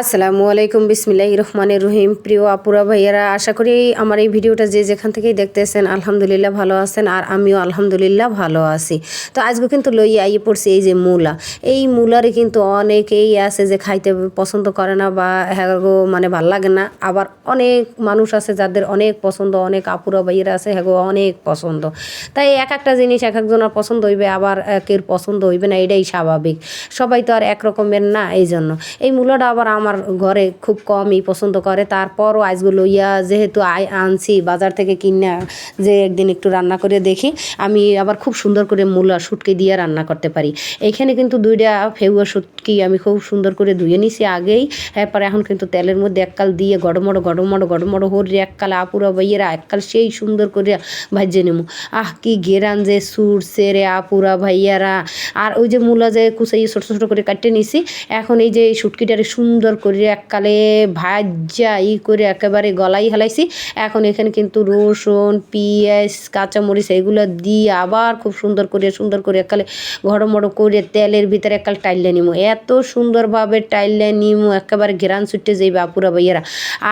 আসসালামু আলাইকুম বিসমিল্লাহ রহমানের রহিম। প্রিয় আপুরা, ভাইয়ারা, আশা করি আমার এই ভিডিওটা যে যেখান থেকেই দেখতেছেন, আলহামদুলিল্লাহ ভালো আছেন আর আমিও আলহামদুলিল্লাহ ভালো আছি। তো আজকে কিন্তু লইয়া আইয়ে পড়ছি এই যে মূলা। এই মূলারে কিন্তু অনেকেই আছে যে খাইতে পছন্দ করে না বা হ্যাঁ মানে ভালো লাগে না। আবার অনেক মানুষ আছে যাদের অনেক পছন্দ, অনেক আপুরা, ভাইয়েরা আছে হ্যাঁ অনেক পছন্দ। তাই এক একটা জিনিস এক একজনের পছন্দ হইবে, আবার একের পছন্দ হইবে না, এটাই স্বাভাবিক। সবাই তো আর এক রকমের না এই জন্য এই মূলাটা আবার আমার ঘরে খুব কমই পছন্দ করে। তারপরও আজগুলো লইয়া যেহেতু আই আনছি, বাজার থেকে কিনা যে একদিন একটু রান্না করে দেখি, আমি আবার খুব সুন্দর করে মূলা শুটকি দিয়ে রান্না করতে পারি। এইখানে কিন্তু দুইটা ফেউয়া শুটকি আমি খুব সুন্দর করে ধুয়ে নিছি আগেই। এরপরে এখন কিন্তু তেলের মধ্যে এককাল দিয়ে গড়মড়ো, গড়মড়, গড়মড়ো হরি এককাল আপুরা ভাইয়েরা এককাল সেই সুন্দর করে ভাজিয়ে নেব আহ, কি গেরান যে সুরছে রে আপুরা ভাইয়ারা। আর ওই যে মূলা যে কুচাইয়ে ছোটো ছোটো করে কাটতে নিছি, এখন এই যে এই শুটকিটারে সুন্দর করে, এককালে ভাজা ই করে একেবারে গলাই হেলাইছি। এখন এখানে কিন্তু রসুন, পেঁয়াজ, কাঁচামরিচ এগুলো দিয়ে আবার খুব সুন্দর করে সুন্দর করে এককালে ঘড়মড়ো করে তেলের ভিতরে এককাল টাইলে নিমো। এত সুন্দরভাবে টাইলে নিমো, একেবারে ঘেরান ছুটে যাই বাপুরা ভাইয়ারা।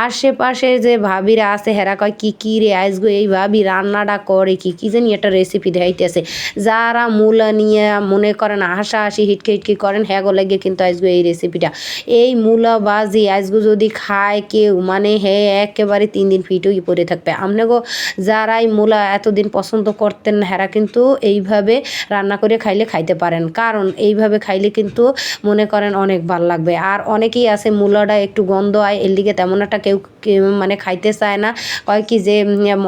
আশেপাশে যে ভাবিরা আছে, হেরা কয়, কি, কী রে আইসগো এই ভাবি রান্নাটা করে কি কি জানি একটা রেসিপি দেখাইতেছে। যারা মূলা নিয়ে মনে করেন, হাসাহাসি, হিটকে, হিটকি করেন হ্যাঁ গো, লাগে কিন্তু আজকে এই রেসিপিটা এই মূলা বাজি আজকে যদি খায় কেউ মানে হে, একেবারে তিন দিন ফিটই পরে থাকবে। আপনাগো যারাই মূলা এতদিন পছন্দ করতেন হেরা কিন্তু এইভাবে রান্না করে খাইলে খাইতে পারেন। কারণ এইভাবে খাইলে কিন্তু মনে করেন অনেক ভালো লাগবে। আর অনেকেই আছে, মূলাটা একটু গন্ধ হয় এর দিকে তেমন একটা কেউ মানে খাইতে চায় না। কয় কি যে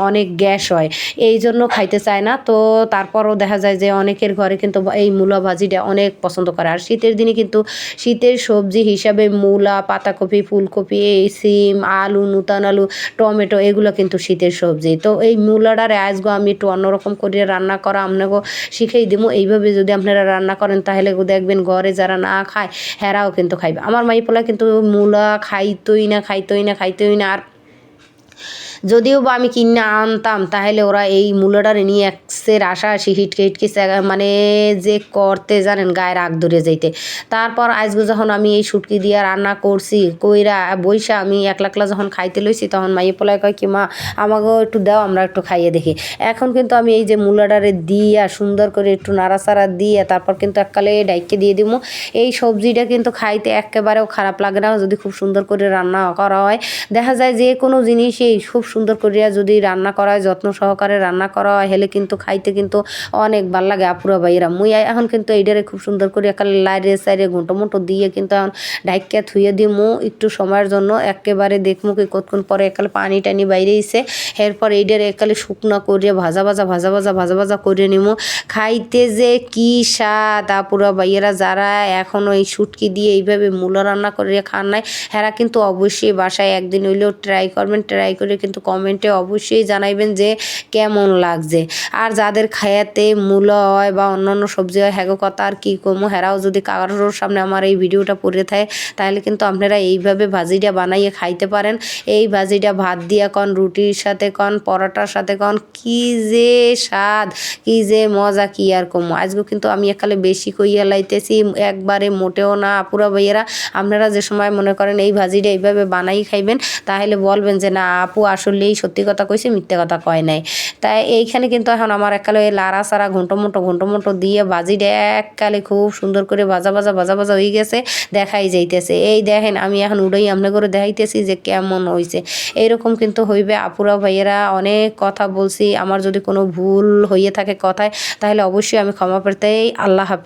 অনেক গ্যাস হয়। এই জন্য খাইতে চায় না। তো তারপরও দেখা যায় যে অনেকের ঘরে কিন্তু এই মূলা ভাজিটা অনেক পছন্দ করে। আর শীতের দিনে কিন্তু শীতের সবজি হিসাবে মূলা পাতাকপি, ফুলকপি, এই সিম, আলু, নূতন আলু, টমেটো, এগুলো কিন্তু শীতের সবজি। তো এই মূলাটার আজগো আমি একটু অন্যরকম করে রান্না করা আপনাকে শিখেই দিব। এইভাবে যদি আপনারা রান্না করেন তাহলে দেখবেন ঘরে যারা না খায়, হেরাও কিন্তু খাইবে। আমার মাইপোলা কিন্তু মূলা খাইতই না খাইতই না খাইতই না। আর যদিও বা আমি কিনে আনতাম, তাহলে ওরা এই মূল্যটারে নিয়ে একসের আশা, আসি হিটকে হিটকে মানে যে করতে জানেন, গায়ে রাগ ধরে যাইতে। তারপর আজকে যখন আমি এই শুটকি দিয়ে রান্না করছি, কইরা বইসা আমি একলা একলা যখন খাইতে লইছি, তখন মাইয়ে পোলায় কয় কি, মা আমাকেও একটু দাও, আমরা একটু খাইয়ে দেখি। এখন কিন্তু আমি এই যে মূলাটারে দিয়া, সুন্দর করে একটু নাড়াচাড়া দিয়ে, তারপর কিন্তু এককালে ডাইকে দিয়ে দিব এই সবজিটা কিন্তু খাইতে একেবারেও খারাপ লাগে না, যদি খুব সুন্দর করে রান্না করা হয়। দেখা যায় যে কোনো জিনিসই খুব সুন্দর করিয়া যদি রান্না করা হয়, যত্ন সহকারে রান্না করা হয়, হেলে কিন্তু খাইতে কিন্তু অনেক ভালো লাগে আপুরা ভাইয়েরা। মুই এখন কিন্তু এইটারে খুব সুন্দর করে একালে লাইরে সাইরে ঘুঁটো মুটো দিয়ে কিন্তু এখন ডাইকা থুয়ে দিমু একটু সময়ের জন্য। একেবারে দেখমু কি কতক্ষণ পরে একালে পানি টানি বাইরে এসে এরপর এইটারে একালে শুকনা করে ভাজা ভাজা ভাজা ভাজা ভাজা ভাজা করে নিমু। খাইতে যে কি স্বাদ আপুরা ভাইয়েরা, যারা এখনও এই শুটকি দিয়ে এইভাবে মূলা রান্না করে খান নাই, হেরা কিন্তু অবশ্যই বাসায় একদিন হইলেও ট্রাই করবেন। ট্রাই করে কিন্তু কমেন্টে অবশ্যই জানাইবেন যে কেমন লাগছে। আর যাদের খায়াতে মূলা হয় বা অন্যান্য সবজি হয়, হ্যাগো কথা আর কী কমো? হেরাও যদি কারোর সামনে আমার এই ভিডিওটা পড়ে থাকে, তাহলে কিন্তু আপনারা এইভাবে ভাজিটা বানাইয়ে খাইতে পারেন। এই ভাজিটা ভাত দিয়া কন, রুটির সাথে কন, পরোটার সাথে কন, কি যে স্বাদ, কি যে মজা, কি আর কমো? আজকে কিন্তু আমি একালে বেশি কইয়া লাইতেছি, একবারে মোটেও না। আপুরা ভাইয়েরা, আপনারা যে সময় মনে করেন এই ভাজিটা এইভাবে বানাই খাইবেন, তাহলে বলবেন যে না, আপু আসলেই সত্যি কথা কইছে, মিথ্যে কথা কয় নাই। তাই এইখানে কিন্তু এখন আমার ওই লাড়া সারা ঘন্টো মুটো ঘন্টো মুটো দিয়ে বাজিটা এককালে খুব সুন্দর করে বাজা বাজা বাজা বাজা হয়ে গেছে, দেখাই যাইতেছে। এই দেখেন, আমি এখন উড়াই আমনে করে দেখাইতেছি যে কেমন হয়েছে এইরকম কিন্তু হইবে। আপুরা, ভাইয়েরা, অনেক কথা বলছি। আমার যদি কোনো ভুল হইয়ে থাকে কথায়, তাহলে অবশ্যই আমি ক্ষমা পেতেই আল্লাহ হাফিজ।